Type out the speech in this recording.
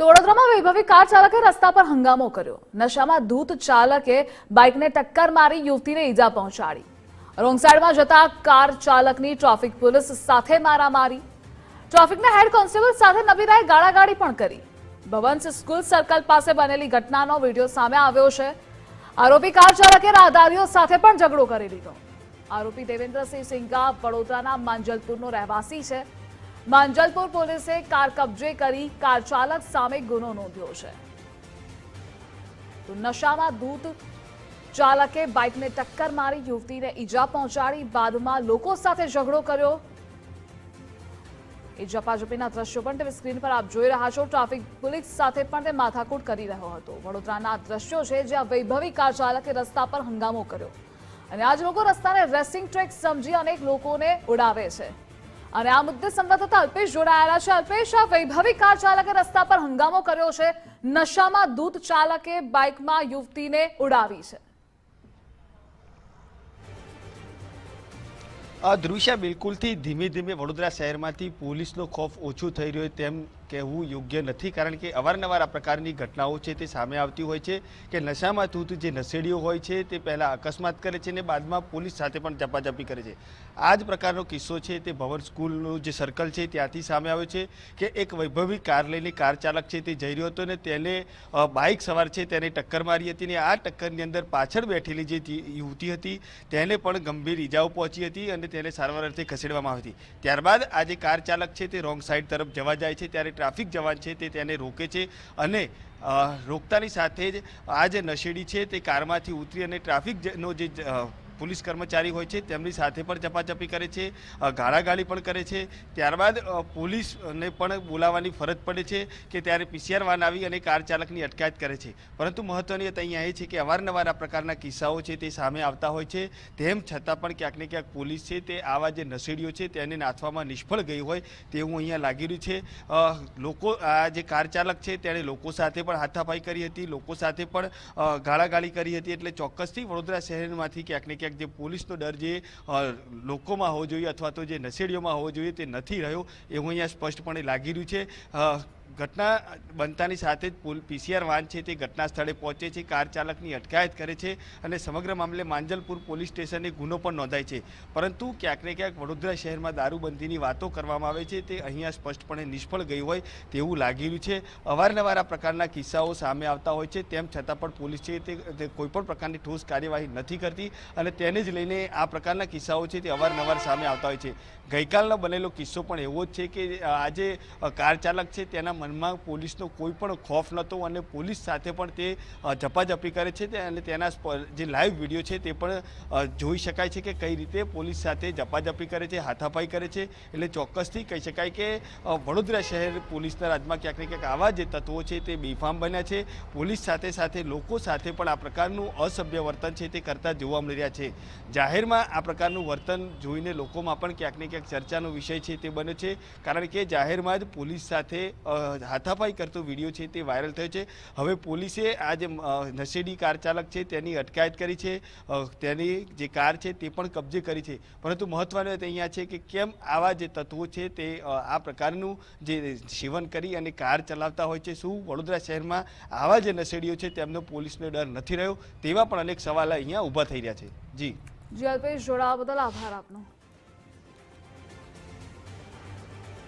તો વડોદરામાં વૈભવી કાર ચાલકે રસ્તા પર હંગામો કર્યો. નશામાં ધૂત ચાલકે બાઇકને ટક્કર મારી યુવતીને ઈજા પહોંચાડી. રોંગ સાઈડમાં જતા કાર ચાલકની ટ્રાફિક પોલીસ સાથે મારામારી. ટ્રાફિકના હેડ કોન્સ્ટેબલ સાથે નબીરાએ ગાળાગાળી પણ કરી. ભવંશ સ્કૂલ સર્કલ પાસે બનેલી ઘટનાનો વીડિયો સામે આવ્યો છે. આરોપી કાર ચાલકે રાહદારીઓ સાથે પણ ઝઘડો કરી લીધો. આરોપી દેવેન્દ્રસિંહ સિંઘા વડોદરાના માંજલપુરનો રહેવાસી છે. માંજલપુર પોલીસે કાર કબજે કરી કાર ચાલક સામે ગુનો નોંધ્યો છે. તો નશામાં દૂધ ચાલકે બાઇકને ટક્કર મારી યુવતીને ઈજા પહોંચાડી, બાદમાં લોકો સાથે ઝઘડો કર્યો. એ ઝપાઝપીના દ્રશ્યો પણ તમે સ્ક્રીન પર આપ જોઈ રહ્યા છો. ટ્રાફિક પોલીસ સાથે પણ તે માથાકૂટ કરી રહ્યો હતો. વડોદરાના દ્રશ્યો છે, જ્યાં વૈભવી કાર ચાલકે રસ્તા પર હંગામો કર્યો. અને આજ લોકો રસ્તાને રેસિંગ ટ્રેક સમજી અનેક લોકોને ઉડાવે છે. અને આ મુદ્દે સંવાદદાતા અલ્પેશ જોડાયેલા છે. અલ્પેશ, આ વૈભવી કાર ચાલકે રસ્તા પર હંગામો કર્યો છે. નશામાં દૂધ ચાલકે બાઇકમાં યુવતીને ઉડાવી છે. દૃશ્ય બિલકુલથી ધીમે ધીમે વડોદરા શહેરમાંથી પોલીસનો ખોફ ઓછું થઈ રહ્યો તેમ કહેવું યોગ્ય નથી કારણ કે અવારનવાર આ પ્રકારની ઘટનાઓ છે તે સામે આવતી હોય છે કે નશામાં ધૂત જે નશેડીઓ હોય છે તે પહેલાં અકસ્માત કરે છે અને બાદમાં પોલીસ સાથે પણ ઝપાઝપી કરે છે. આ જ પ્રકારનો કિસ્સો છે તે ભવન સ્કૂલનું જે સર્કલ છે ત્યાંથી સામે આવ્યો છે કે એક વૈભવી કાર લઈને કાર ચાલક છે તે જઈ રહ્યો હતો ને તેને બાઇક સવાર છે તેને ટક્કર મારી હતી ને આ ટક્કરની અંદર પાછળ બેઠેલી જે યુવતી હતી તેને પણ ગંભીર ઈજાઓ પહોંચી હતી અને તેને સારવાર અર્થે ખસેડવામાં આવી હતી. ત્યારબાદ આ જે કાર ચાલક છે તે રોંગ સાઈડ તરફ જવા જાય છે ત્યારે ટ્રાફિક જવાન છે તે તેને રોકે છે અને રોકતાની સાથે જ આ જે નશેડી છે તે કારમાંથી ઉતરી અને ટ્રાફિકનો જે પોલીસ કર્મચારી હોય છે, તેમની સાથે પણ ચપાચપી કરે છે ગાળાગાળી પણ કરે છે. ત્યારબાદ પોલીસને પણ બોલાવવાની ફરજ પડે છે કે ત્યારે પીસીઆર વાન આવી અને કાર ચાલકની અટકાયત કરે છે. પરંતુ મહત્વની વાત અહીંયા એ છે કે અવારનવાર આ પ્રકારના કિસ્સાઓ છે તે સામે આવતા હોય છે. તેમ છતાં પણ ક્યાંક ને ક્યાંક પોલીસ છે તે આવા જે નશેડીઓ છે તેને નાથવામાં નિષ્ફળ ગઈ હોય તેવું અહીંયા લાગી રહ્યું છે. લોકો, આ જે કાર ચાલક છે તેણે લોકો સાથે પણ હાથાપાઈ કરી હતી, લોકો સાથે પણ ગાળાગાળી કરી હતી એટલે ચોક્કસથી વડોદરા શહેરમાંથી ક્યાંક ને ક્યાંક જે પોલીસનો ડર જે લોકોમાં હોવો જોઈએ અથવા તો જે નશેડીઓમાં હોવો જોઈએ તે નથી રહ્યો, એવું અહીંયા સ્પષ્ટપણે લાગી રહ્યું છે. ઘટના બનતાની સાથે જ પોલ પીસીઆર વાન છે તે ઘટના સ્થળે પહોંચે છે. કાર ચાલકની અટકાયત કરે છે અને સમગ્ર મામલે માંજલપુર પોલીસ સ્ટેશને ગુનો પણ નોંધાય છે. પરંતુ ક્યાંક ને ક્યાંક વડોદરા શહેરમાં દારૂબંધીની વાતો કરવામાં આવે છે. તે અહીંયા સ્પષ્ટપણે નિષ્ફળ ગઈ હોય તેવું લાગી છે. અવારનવાર આ પ્રકારના કિસ્સાઓ સામે આવતા હોય છે. તેમ છતાં પણ પોલીસ છે તે તે કોઈપણ પ્રકારની ઠોસ કાર્યવાહી નથી કરતી અને તેને જ લઈને આ પ્રકારના કિસ્સાઓ છે તે અવારનવાર સામે આવતા હોય છે. ગઈકાલનો બનેલો કિસ્સો પણ એવો જ છે કે આજે કાર ચાલક છે તેના મનમાં પોલીસનો કોઈ પણ ખોફ નહોતો અને પોલીસ સાથે પણ તે ઝપાઝપી કરે છે અને તેના જે લાઈવ વીડિયો છે તે પણ જોઈ શકાય છે કે કઈ રીતે પોલીસ સાથે ઝપાઝપી કરે છે, હાથાપાઈ કરે છે. એટલે ચોક્કસથી કહી શકાય કે વડોદરા શહેર પોલીસના રાજમાં ક્યાંક ને ક્યાંક આવા જે તત્વો છે તે બેફામ બન્યા છે. પોલીસ સાથે સાથે લોકો સાથે પણ આ પ્રકારનું અસભ્ય વર્તન છે તે કરતા જોવા મળી રહ્યા છે. જાહેરમાં આ પ્રકારનું વર્તન જોઈને લોકોમાં પણ ક્યાંક ને ક્યાંક ચર્ચાનો વિષય છે તે બને છે. કારણ કે જાહેરમાં જ પોલીસ સાથે હાથાપાઈ કરતો વીડિયો છે તે વાયરલ થયો છે. હવે પોલીસે આ જે નશેડી કાર ચાલક છે તેની અટકાયત કરી છે. તેની જે કાર છે તે પણ કબજે કરી છે. પરંતુ મહત્વની અહીંયા છે કે કેમ આવા જે તત્વો છે તે આ પ્રકારનું જે સેવન કરી અને કાર ચલાવતા હોય છે. શું વડોદરા શહેરમાં આવા જે નશેડીઓ છે તેમનો પોલીસનો ડર નથી રહ્યો? તેવા પણ અનેક સવાલ અહીંયા ઊભા થઈ રહ્યા છે. જી. જી અલ્પેશ જોડાવા બદલ આભાર આપનો.